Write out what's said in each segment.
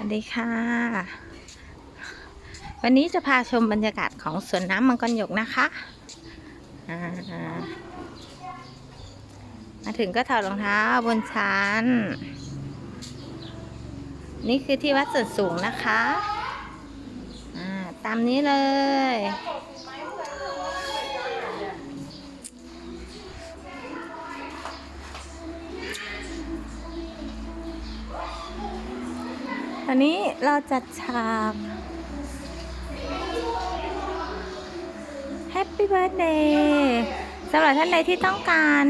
วัสดีค่ะ วันนี้จะพาชมบรรยากาศของสวนน้ำมังกรหยกนะคะามาถึงก็ถอดรองเท้าบนชั้น นี่คือที่วัดส่วนสูงนะคะาตามนี้เลย อันนี้เราจัดฉาก Happy Birthday สำหรับท่านใดที่ต้องการ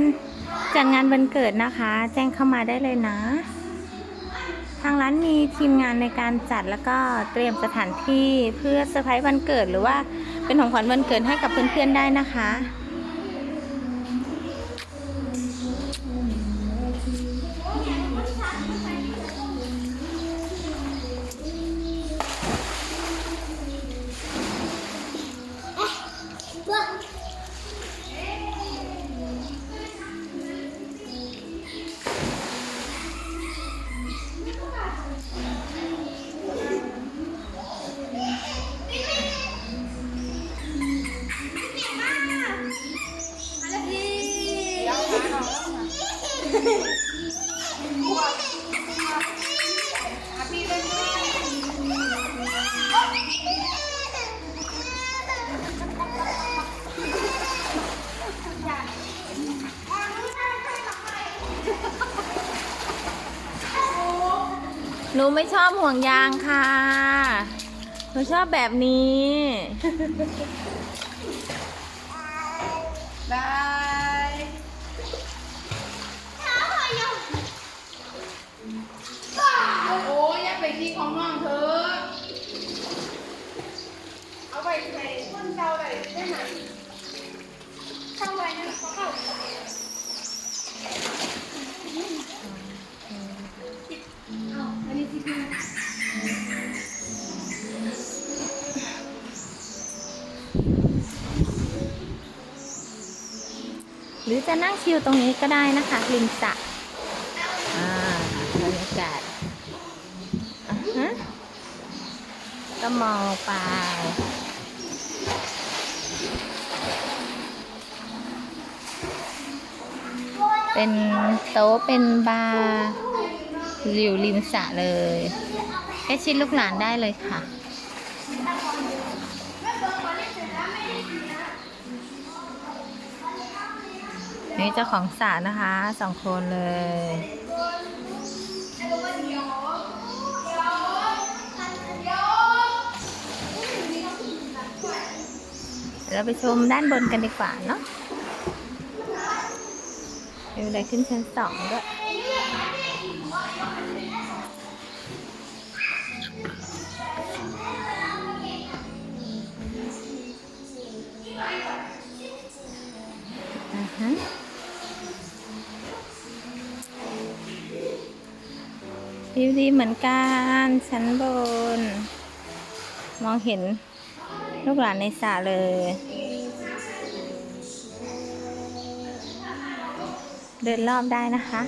จัดงานวันเกิดนะคะ แจ้งเข้ามาได้เลยนะ ทางร้านมีทีมงานในการจัดแล้วก็เตรียมสถานที่เพื่อเซอร์ไพรส์วันเกิดหรือว่าเป็นของขวัญวันเกิดให้กับเพื่อนๆได้นะคะ หนูไม่ชอบห่วงยางค่ะ หนูชอบแบบนี้ บาย โอ้ยอย่าไปที่ของน้องเธอ เอาไปใส่ต้นเจ้าเลยได้ไหมเข้าไว้นะเข้าหรือจะนั่งชิลตรงนี้ก็ได้นะคะริมสระ กาศอะฮะก็มองไปเป็นโต๊ะเป็นบาร์อยู่ริมสระเลยแค่ชิดลูกหลานได้เลยค่ะ นี่เจ้าของสระนะคะสองคนเลย เราไปชมด้านบนกันดีกว่าเนาะมีอะไรขึ้นชั้นสองด้วยอ่าฮะ วิวดีเหมือนกันชั้นบน มองเห็นลูกหลานในสระเลย เดินรอบได้นะคะ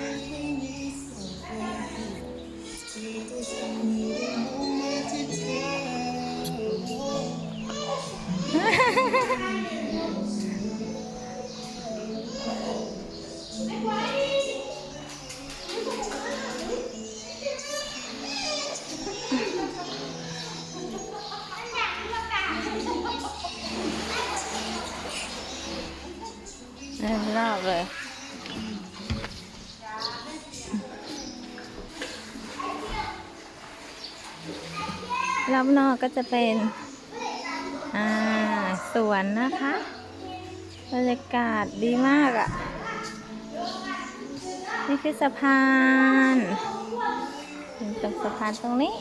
เดินร อบเลย รอบนอกก็จะเป็นอ่าสวนนะคะ บรรยากาศดีมากอะ่ะ นี่คือสะพานตรงสะพานตรงนี้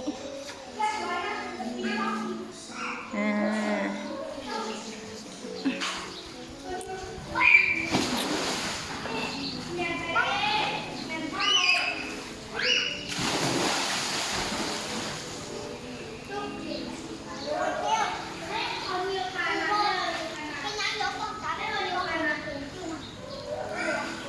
อ่า